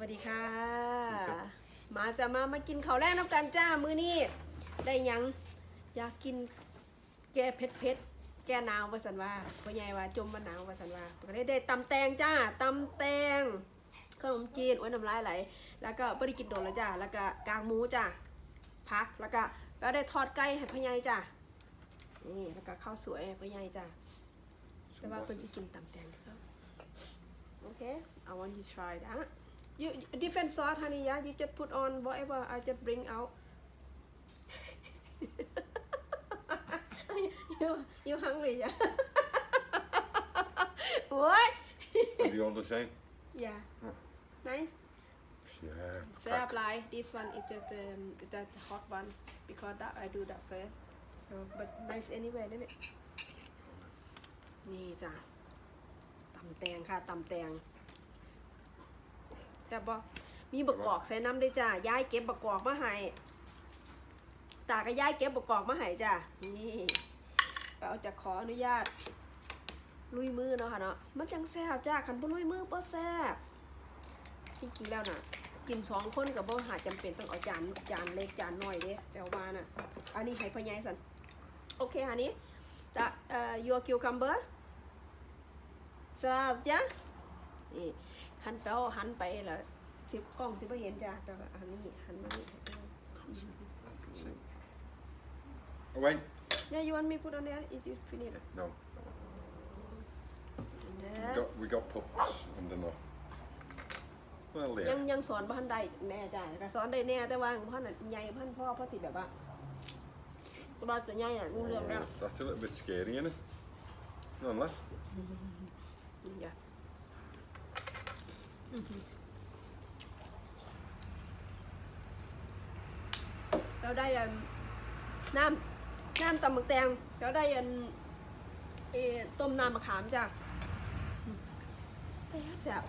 วัสดีค่ะ มาจะมามากินข้าวแรกน้ำกันจ้ามื้อนี้ได้หยังอยากกินแกเผ็ดเผ็ดๆแกหนาวว่าสันว่าพ่อใหญ่ว่าจมมาหนาวว่าสันว่าก็ได้ได้ตำแตงจ้าตำแตงขนมจีนโอ้ยน้ำลายไหลแล้วก็ไม่ได้กินโดนแล้วจ้าแล้วก็กางหมูจ้าพักแล้วก็แล้วได้ทอดไก่ให้พ่อใหญ่จ้านี่แล้วก็ข้าวสวยให้พ่อใหญ่จ้าแต่ว่าเพิ่นสิกินตำแตงครับ Okay, I want you to try that. You different sauce, honey. Yeah, you just put on whatever I just bring out. you you hungry? Yeah. what? Are they all the same? Yeah. Nice. Yeah. So crack. apply this one is just um, that hot one because that I do that first. So but nice anyway, isn't it? นี่จ้ะตำแตงค่ะตำแตง จะบอกมีบกกอกใส่น้ำด้วยจ้ะยายเก็บบกกอกมาให้ตากับยายเก็บบกกอกมาให้จ้ะนี่เราจะขออนุญาต ลุยมือเนาะค่ะเนาะมันจังแซ่บจ้าคันบ่ลุยมือบ่แซ่บที่จริงแล้วน่ะกินสองคนกับบ่หาจำเป็นต้องเอาจานจานเล็กจานน้อยเด้แต่ว่าน่ะอันนี้ให้พ่อใหญ่สันโอเคอันนี้จะเอ่อ your cucumber สลัดจ้ะนี่ คันแป้วหันไปแล้วสิบกล้องสิบ่เห็นจ้ะแต่ว่าอันนี้หันมานี่ Oh, wait. Yeah you want me put on there if you finish No. there We got, we got pups under no. Well, ยั yeah. งยังสอนพันได้แน่จ้ะก็สอนได้แน่แต่ว่าพันน่ะใหญ่พันพ่อพ่อสิแบบว่าตัวาตัวใหญ่น่ะรู้เรื่องแล้ว That's a little bit scary, isn't it? None left. อย่า เราได้อันน้ำน้ำตำบักแตงเราได้อันเอต้มน้ำมะขามจ้ะแซ่บแซ่บ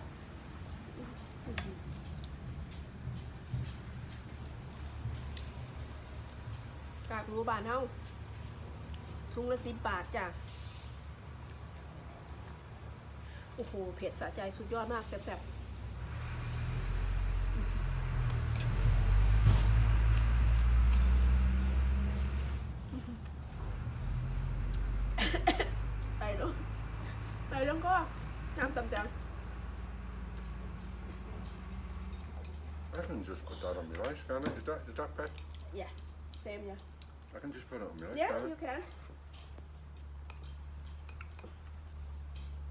กากหมูบานเฮาทุงละสิบบาทจ้ะ โอ้โห เผ็ดสะใจสุดยอดมากแซ่บๆ I can just put it on my rice, yeah can you can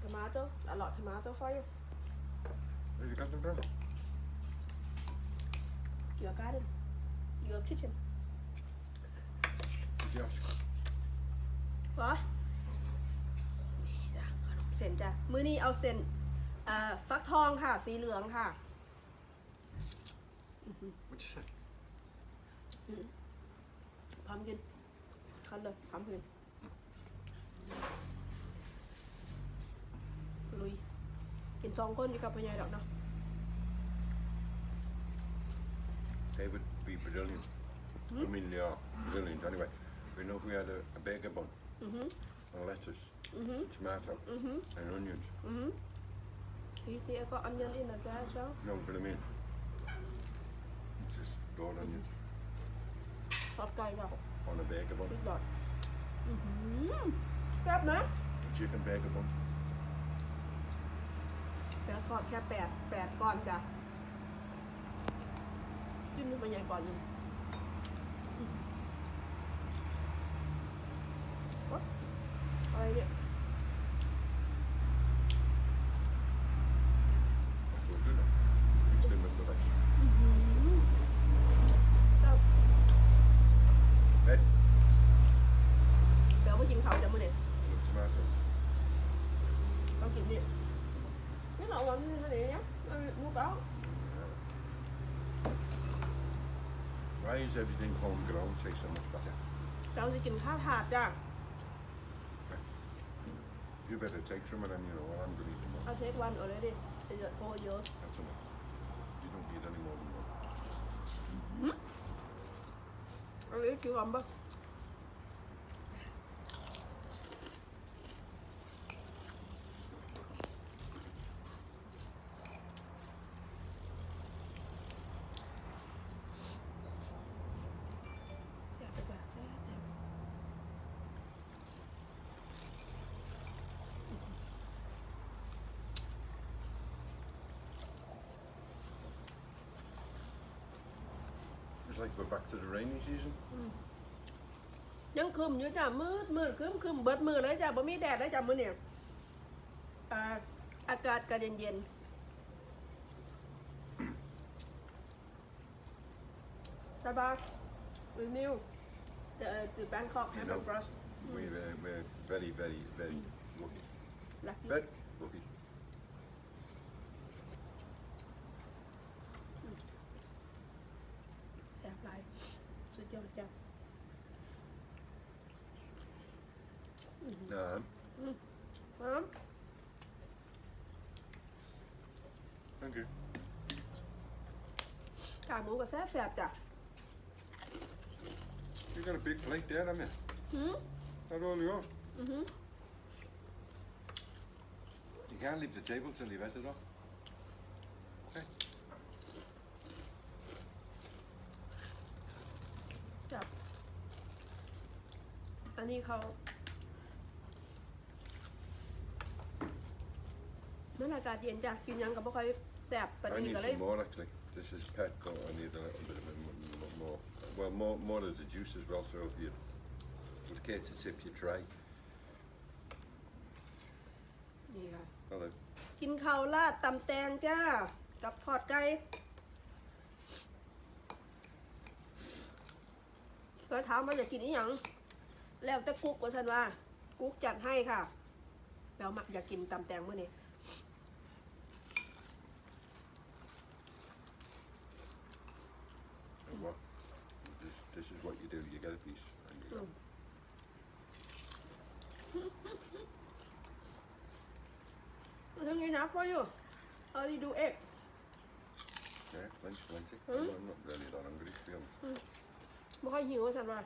tomato a lot tomato for you I? Have you got them down? your garden your kitchen Yes. วะนี่จ้ะขนมเส้นจ้ะ มื้อนี้เอาเส้นเอ่อฟักทองค่ะ สีเหลืองค่ะ What'd you say? พร้อมกินคันเลยพร้อมกินลุย กินสองคนดีกับพ่อใหญ่ดอกเนาะ They would be brilliant. I mean, they are brilliant anyway. We know if we had a, a burger bun อือหือ and lettuce, อือหือ tomato, อือหือ and onions. อือหือ You see I got onion in as well as well No, but I mean, it's just raw onions ทอดไก่ป่ะ on a burger bun. สุดยอดอือหือแซ่บนะ A chicken burger bun. แล้วทอดแค่แปดแปดก้อนจ้ะจิ้มนี่มันใหญ่ก่อนอยู่โอ๊ะอะไรเนี่ย Why is everything homegrown taste so much better? เราจะกินข้าวถาดจ้ะ You better take some and then you know well, I'm going to eat them all. เอาเทควัน already is it all yours That's enough. You don't need any more than one. อันนี้กี่ like we're back to the rainy season. ยังครึมอยู่จ้ะมืดมืดครึมครึมเบิดมือเลยจ้ะบ่มีแดดเลยจ้ะมื้อเนี่ยอ่าอากาศก็เย็นเย็นๆสบายวินิว the the Bangkok You have know. a frost We're, uh, we're very, very, very lucky. lucky Very lucky. สุดยอดจ้ะ Um, ครับ thank you. กากหมูก็แซ่บแซ่บจ้ะ You got a big plate there, haven't you? หืม That all yours? อือหือ You can't leave the table till you've had it off. จ้ะอันนี้เขามันอากาศเย็นจ้ะกินหยังกับบ่ค่อยแซ่บปาน I นี้ need ก็เลย some more actually. This is pet, but I need a little bit of it mo- mo- more. Well, more, more of the juice as well. So if you would care to tip your tray, นี่ค่ะ hello. กินข้าวราดตำแตงจ้า กับทอดไก่ แล้วถามว่าอยากกินอีหยังแล้วแต่กุ๊กว่าฉันว่า กุ๊กจัดให้ค่ะแปลมักอยากกินตำแตงมื้อนี้ And what? This, this is what you do. You get a piece. And you go. I think enough for you. How do you do egg? Yeah, plenty, plenty. Hmm? I'm not really that hungry to be honest. บ่ค่อยหิวว่าฉันว่า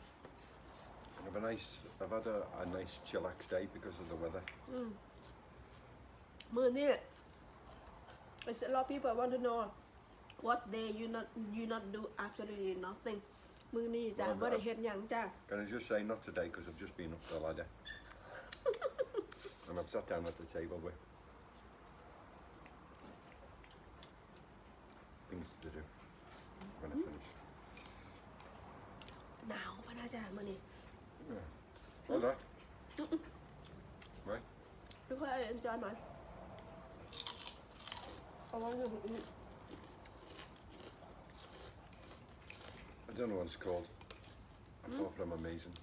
I've a nice. I've had a, a nice chillax day because of the weather. อืมมื้อนี้ I said a lot of people want to know what day you not you not do absolutely nothing มื้อนี้จ้ะ Well, บ่ได้ that- เฮ็ดหยังจ้ะ Can I just say not today because I've just been up the ladder. and I've sat down at the table with things to do when I finish. หนาวพะนะจ้ะมื้อนี้ All right. Right. ไม่ค่อยเอ็นจอยหน่อยเอาไว้ให้ผมอีก I don't know what it's called. Apart from amazing.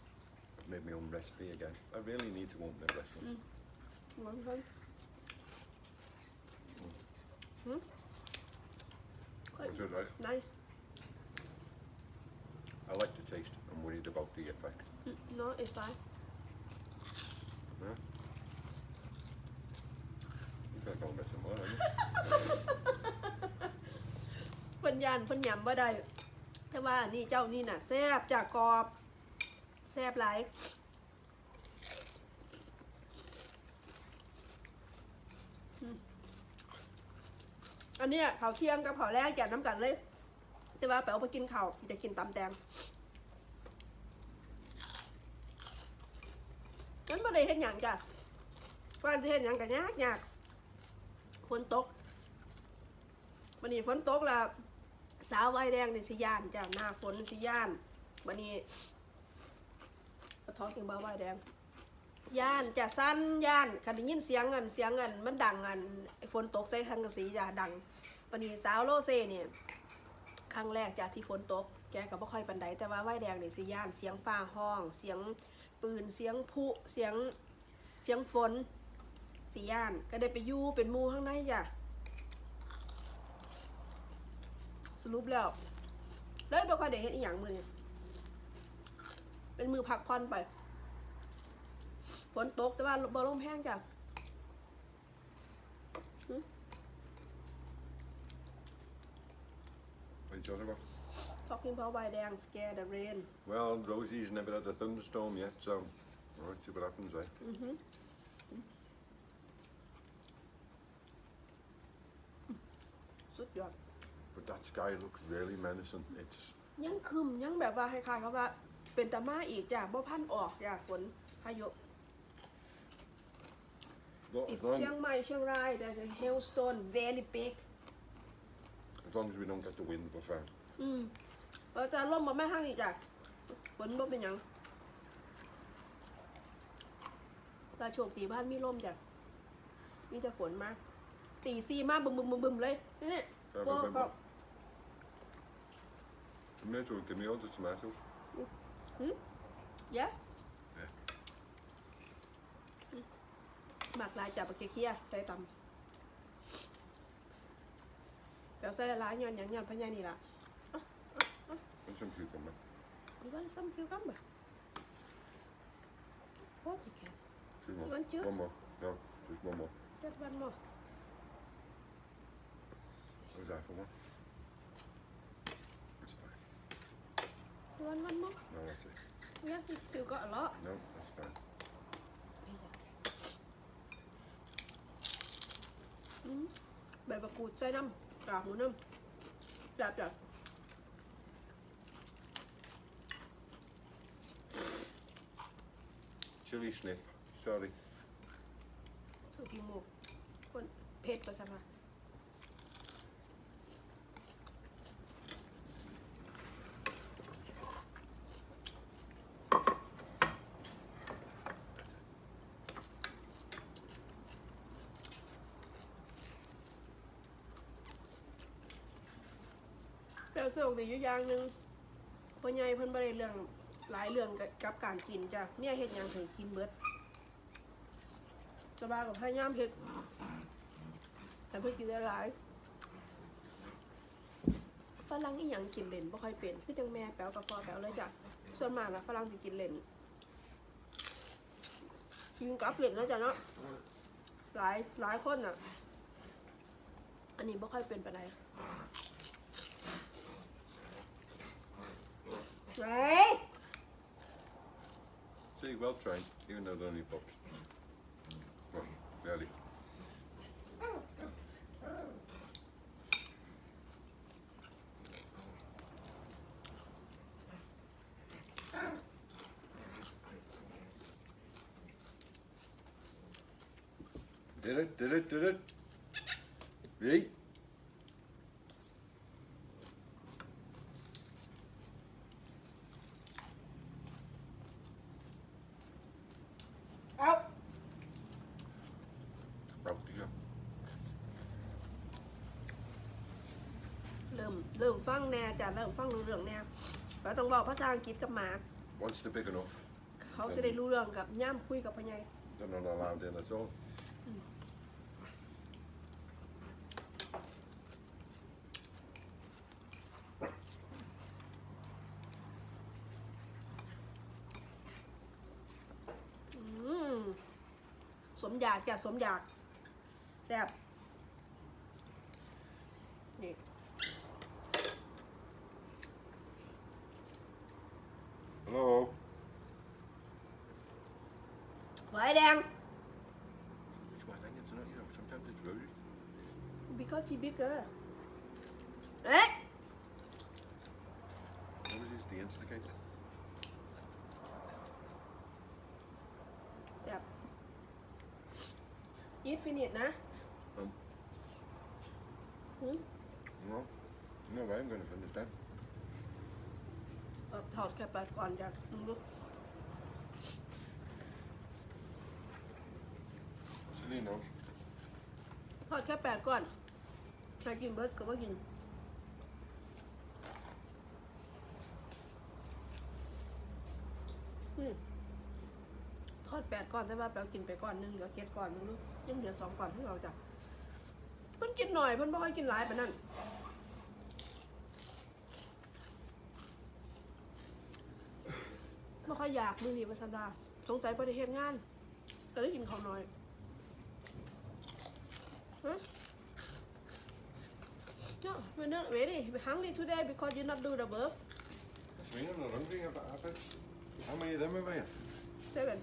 I've made my own recipe again. I really need to open a restaurant. ลองทำหืมค่อย Is it right? nice I like the taste. I'm worried about the effect. no it's fine Yeah? You can't go and get some more, have you? เพิ่นยานเพิ่นยำบ่ได้แต่ว่านี่เจ้านี่น่ะแซ่บจากกรอบแซ่บหลายอืมอันเนี้ยข้าวเที่ยงกับข้าวแรกแกน้ำกันเลย แต่ว่าไปเอาไปกินข้าวจะกินตำแตงนั้นบ่ ได้เฮ็ดหยังจ้ะว่าจะเฮ็ดหยังก็ยากยากฝนตกวันนี้ฝนตกแล้วสาวไว้แดงในสิย่านจ้ะหน้าฝนสิย่านวันนี้ท้องกินบ่าวไว้แดงย่านจะสั้นย่านคันได้ยินเสียงอันเสียงอันมันดังอันฝนตกใส่ทางกระสีจ้ะดังวันนี้สาวโลเซ่เนี่ยครั้งแรกจากที่ฝนตกแกก็บ่ค่อยปันใดแต่ว่าไหวแดงนี่สิย่านเสียงฟ้าห้อง เสียง ปืน เสียงพลุเสียงเสียงฝนสิย่าน ก็ได้ไปยู่เป็นมูข้างในจ้ะสรุปแล้วเลยบ่ค่อยได้เฮ็ดอีหยังมือเป็นมือพักผ่อนไปฝนตกแต่ว่าบ่ลงแพงจ้ะ What are you talking about? talking about ไหวแดง scare the rain Well, Rosie's never had a thunderstorm yet, so well, let's see what happens, eh? อือฮึสุดยอด But that sky looks really menacing. It's ยังคึมยังแบบว่าคล้ายๆกับว่า เป็นตะมาอีกจ้ะบ่พันออกจ้ะฝนพายุ not, It's as, long, เชียงใหม่เชียงราย there's a hailstone very big as long as we don't get the wind, we're fine. อืม but เราจะล่มมาแม่ทางนี้จ้ะฝนบ่เป็นหยังเราโชคดีบ้านมีล่มจ้ะมีแต่ฝนมาตีซีมาบึมบึมบึมบึมเลยนี่ Ja, Wow, but, wow. but, Tomato, give me all the tomatoes. ยะ Yeah. หมักลายจับไปเคี่ยๆใส่ตำเดี๋ยวใส่ละลายย้อนหยังย้อนพะยายนี่ล่ะ want some cucumber? You want some cucumber? Of course you can. Two more. You want two? One more. No, just one more. Just one more. What was that for one? It's fine. You want one more? No, that's it. Yeah, you still got a lot. No, that's fine. Ừ. Bề và cụt say năm, cả muốn năm. Đẹp đẹp. Chili sniff. Sorry. สูทีหมูกคนเผ็ดก็สมา แต่โชคดีอยู่อย่างหนึ่งพ่อใหญ่เพิ่นบ่ได้เรื่อง หลายเรื่องกับกับการกินจ้ะเนี่ยเฮ็ดยังถึงกินเบิดสบายกับพยายามเฮ็ดแต่เพิ่นกินได้หลายฝรั่งอีหยังกินเล่นบ่ค่อยเป็นคือจังแม่แป๋วกับพ่อแป๋วเลยจ้ะส่วนมากนะฝรั่งสิกินเล่นกินกับเล่นแล้วจ้ะเนาะหลายหลายคนน่ะ อันนี้บ่ค่อยเป็นปานใด well trained, even though they're only pups. Well, nearly. Did it, did it, did it. Right? งแน่จ้ะเริ่มฟังรู้เรื่องแน่เราต้องบอกภาษาอังกฤษกับหมา Once they're big enough, เขาจะได้รู้เรื่องกับย่ำคุยกับพ่อใหญ่ they're not allowed in at all. อืมสมอยากจ้ะสมอยากแซ่บนี่ Hello? ไว้แดง Which one? I think it's not, you know, sometimes it's rude. because she bigger เอ๊ะ What is this, the instigator? แซ่บ eat finish นะ Um, หืม no, no way I'm going to finish that. เอาถอดแค่ปาดก่อนจ้ะ มึงดู Celine knows. ทอดแค่แปดก่อนใครกินเบิร์ดก็ว่ากินอืมทอดแปดก่อนแต่ว่าแปลกินไปก่อนหนึงเหลือเก็ดก่อนนึงลูกยังเหลือสองก่อนที่เราจะเพิ่นกินหน่อยเพิ่นบ่ค่อยกินหลายปานนั้นบ่ค่อยอยากมื้อนี้ว่าซั่นดาสงสัยบ่ได้เฮ็ดงานก็เลยกินข้าวน้อย ฮะ No, we're not ready. We're hungry today because you not do the work. Celine, I'm not hungry. I've I've how many of them have I had? Seven.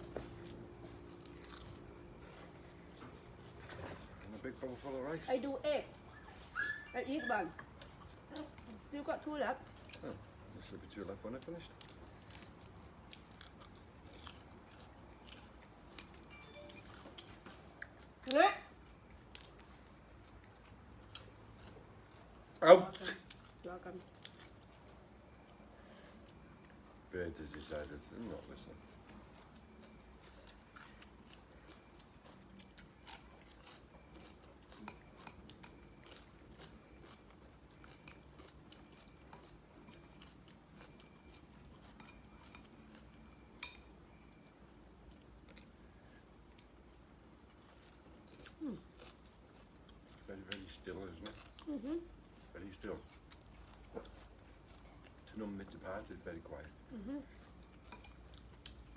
And a big bowl full of rice. I do eight. I eat one. You got two left. Oh, there's a bit two left when I finished. Bird has decided to not listen. Very, very still, isn't it? อือฮึ Very still. To numb it apart is very quiet. อือฮึ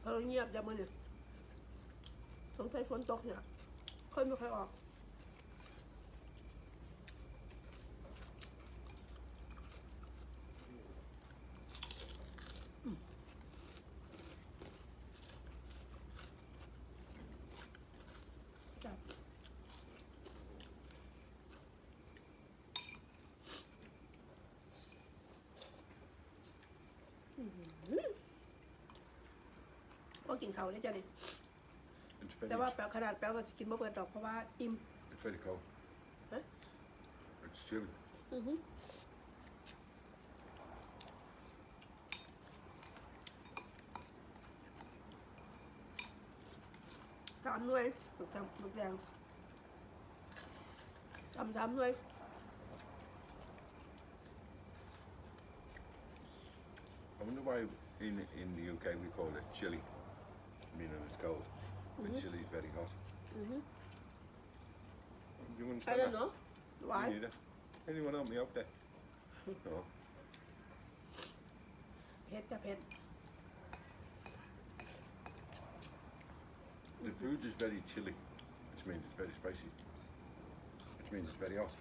เพราเงียบจะมันเนี่ยสงสัยฝนตกเนี่ยค่อยไม่ค่อยออก จับอื้อหือ พอกินเขาวได้จ้ะเนี่ย It's very, แต่ว่าแปลขนาดแปลก็จะกินมะเปิดดอกเพราะว่าอิ่ม it's very cold. Huh? It's chilly. อือฮึสามหน่วยหมึกทำหมึกแดงทำสามหน่วย I wonder why in in the UK we call it chilly, meaning it's cold. But chilly is very hot. อือฮึ You ไอ้ understand นั่น that? เนาะหวาน Me neither. Anyone help me out there? No. เผ็ดจะเผ็ด The food is very chilly, which means it's very spicy, which means it's very hot.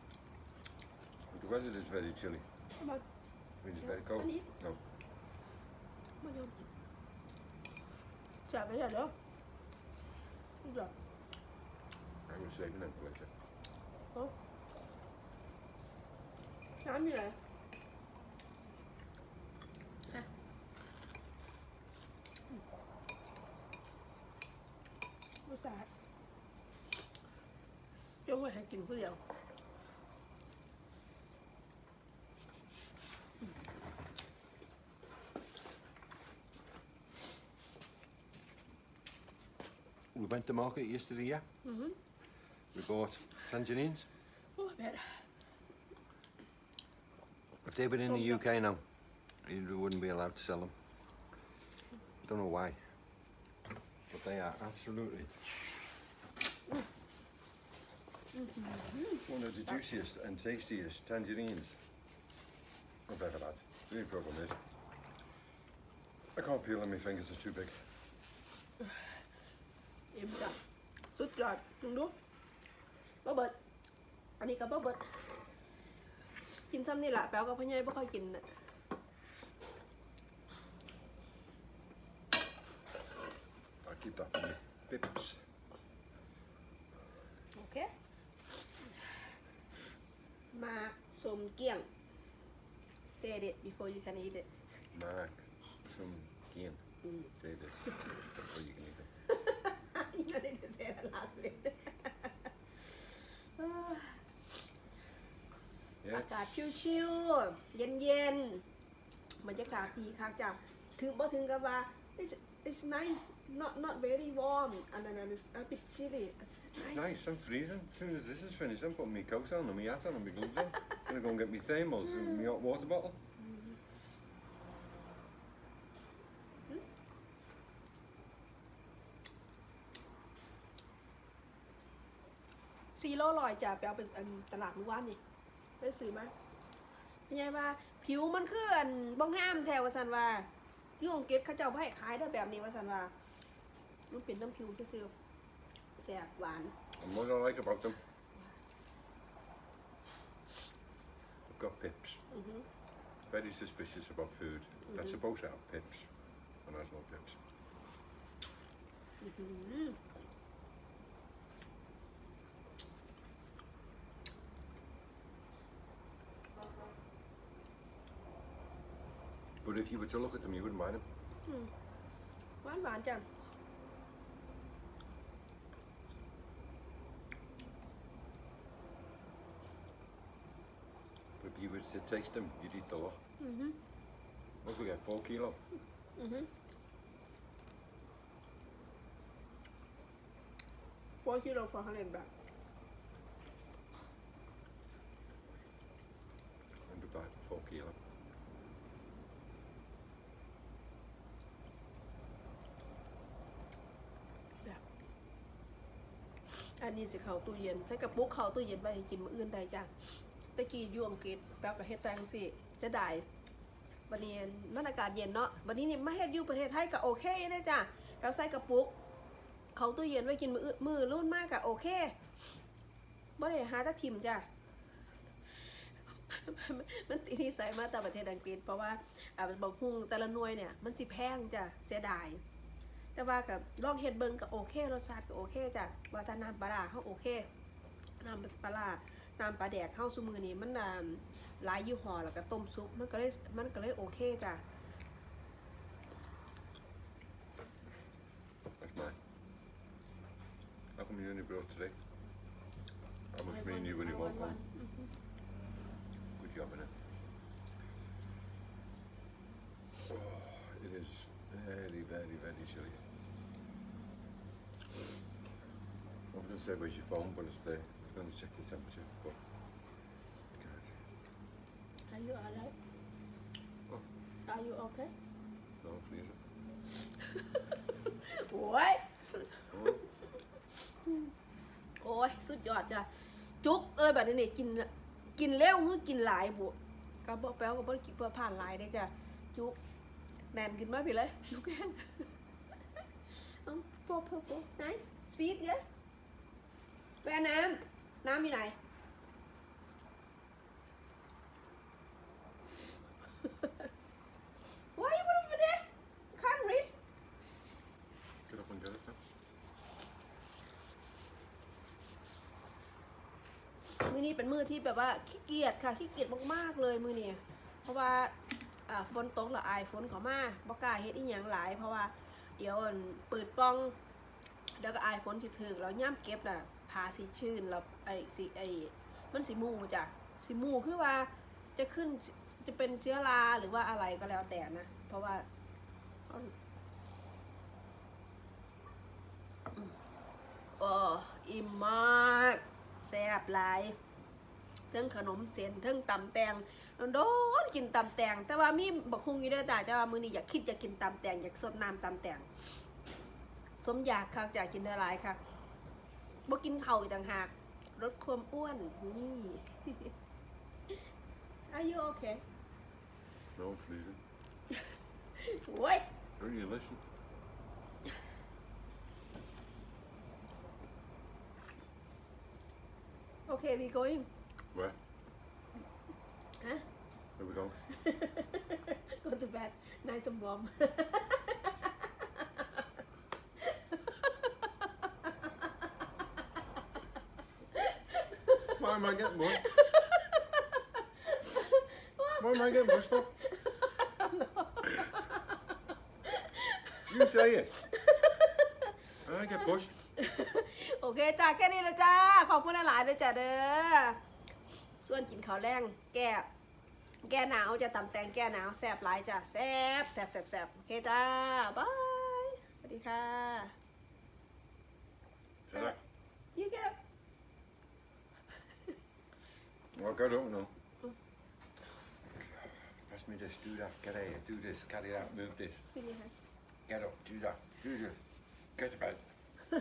But the weather is very chilly, มา which means it's very cold. Honey. No. มาโยนกินแซ่บไปใช่เด้อนี่จ้ะ I was saving them for later. น้ำอยู่ไหนฮะอุตส่าห์ยกไว้ใ went to market yesterday, yeah? Mm-hmm. We bought tangerines. Oh, I bet. If they were in the oh, UK now, you wouldn't be allowed to sell them. Don't know why. But they are absolutely mm-hmm. one of the juiciest and tastiest tangerines I've ever had. The only problem is I can't peel them, my fingers are too big. อิ่มจ้ะสุดยอดลองดูบ่เบิด อันนี้ก็บ่เบิด กินซ้ำนี่แหละแป๊วกับพ่อใหญ่บ่ค่อยกินน่ะ I'll keep that for me. Pips. โอเค มาสมเกี้ยง say it before you can eat it Mark, some gain. Mm. Say this before you can eat it. you need to say that last bit อา Yeah, กาศชิวๆเย็นๆบรรยากาศดีค่ะจ้ะถึงบ่ถึงกับว่า it's it's nice not not very warm อันนั้น a bit chilly It's it's nice. I'm freezing. As soon as this is finished, I'm putting my coat on and my hat on and my gloves on. gonna go and get my thermals and my hot water bottle. ซีโร่ลอยจ้ะไปเอาไปอันตลาดเมื่อวานนี่ได้ซื้อมาเป็นไงว่า ผิวมันคืออันบ้องงามแถวว่าสันว่าอยุ่อังกฤษเขาเจ้าบ่ให้ขายได้อแบบนี้ว่าสันว่ามันเป็นน้ำผิวซื่อๆแสบหวาน And what I like about them, they've got pips. อือฮึ Very suspicious about food that's supposed to have pips and has no pips. อื้อหือ But if you were to look at them, you wouldn't buy them. หวานหวานๆจ้ะ But if you were to taste them, you'd eat the lot. อือฮึ What we get? Four kilo. อือฮึ four kilo for hundred baht Hundred baht for four kilo. แซ่บอั นี้สิเขาตู้เย็นใช้กระปุกเขาตู้เย็นไปให้กินมื้ออื่นได้จ้ะตะกี้อยู่อังกฤษแป๊บก็เฮ็ดแต่งซี่จะได้บัดนี้มันอากาศเย็นเนาะบัดนี้นี่มาเฮ็ดอยู่ประเทศไทยก็โอเคเด้จ้ะแป๊บใส่กระปุกเขาตู้เย็นไว้กินมื้ออื่นมื้อรุ่นมากก็โอเคบ่ได้หาตะทิมจ้ะมันติดนิสัยมาแต่ประเทศอังกฤษเพราะว่าอ่าบอกฮุงแต่ละหน่วยเนี่ยมันสิแพงจ้ะเสียดาย แต่ว่ากับลองเฮ็ดเบิงก็โอเครสชาติก็โอเคจ้ะว่าถ้าน้ำปลาร้าเฮาโอเคน้ำปลาร้าน้ำปลาแดกเฮาซุมื้อนี้มันอ่าหลายยี่ห้อแล้วก็ต้มซุปมันก็เลยมันก็เลยโอเคจ้ะ That's mine. How come you only brought today? How much mean you when you want one? Good job, in it. Oh, it is very, very, very chilly. I was going to say where's your phone, but it's there. I was going to check the temperature, but God, Are you alright? Oh. Are you okay? no, I'm freezing. โอ้ย Oh, โอ้ยสุดยอดจ้ะจุกเอ้ยแบบนี้นี่กินละกินเร็วคือกินหลายบุก็บอกแป๊วก็บ่ได้กินเพื่อผ่านหลายได้จ้ะจุกแน่นขึ้นมาพี่เลยจุกแห้งเอาโปโปโป nice sweet เนี่ยไปเอาน้ำน้ำอยู่ไหน Why you put it over there? Can't read. get up and get it now. มือนี้เป็นมือที่แบบว่าขี้เกียจค่ะขี้เกียจมากๆเลยมือเนี่ยเพราะว่าอ่าฝนตกและอายฝนเขามาบ่กล้าเฮ็ดอีหยังหลาย เพราะว่าเดี๋ยวอันเปิดกล้อง เดี๋ยวก็อายฝนสิถึกแล้วย่ำเก็บน่ะ ผาสิชื้นแล้วไอ้สิไอ้มันสิมูจ้ะสิมูคือว่าจะขึ้นจะเป็นเชื้อราหรือว่าอะไรก็แล้วแต่นะ เพราะว่าโอ้อิ่มมากแซ่บหลายเทั้งขนมเส้นเทั้งตำแตงโดนกินตำแตง แต่ว่ามีบักฮุงอยู่เด้อแต่แต่ว่ามื้อนี้อยากคิดอยากกินตำแตงอยากสดน้ำตำแตงสมอยากค่ะอยากกินได้หลายค่ะ บ่กินข้าวอีกต่างหากลดความอ้วนนี่ Are you okay No, I'm freezing. โอ้ย Don't you listen? okay we going Where? ฮะ Where we going? go to bed nice and warm Why am I getting one? Why am I getting pushed for? You say it. I get pushed. โอเคจ้าแค่นี้ละจ้า ขอบคุณหลายๆเลยจ้าเด้อ ส่วนกินข้าวแรงแก้แก้หนาวจะตำแตงแก้หนาวแสบหลายจ้ะแสบแสบแสบแสบโอเคจ้าบาย สวัสดีค่ะ Say that. you get Like, I don't know. Mm. Me this, do that, get out, do this, carry out, move this. Yeah. Get up, do that, do this, get to bed.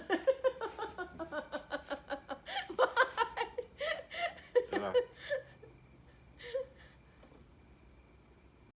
Why?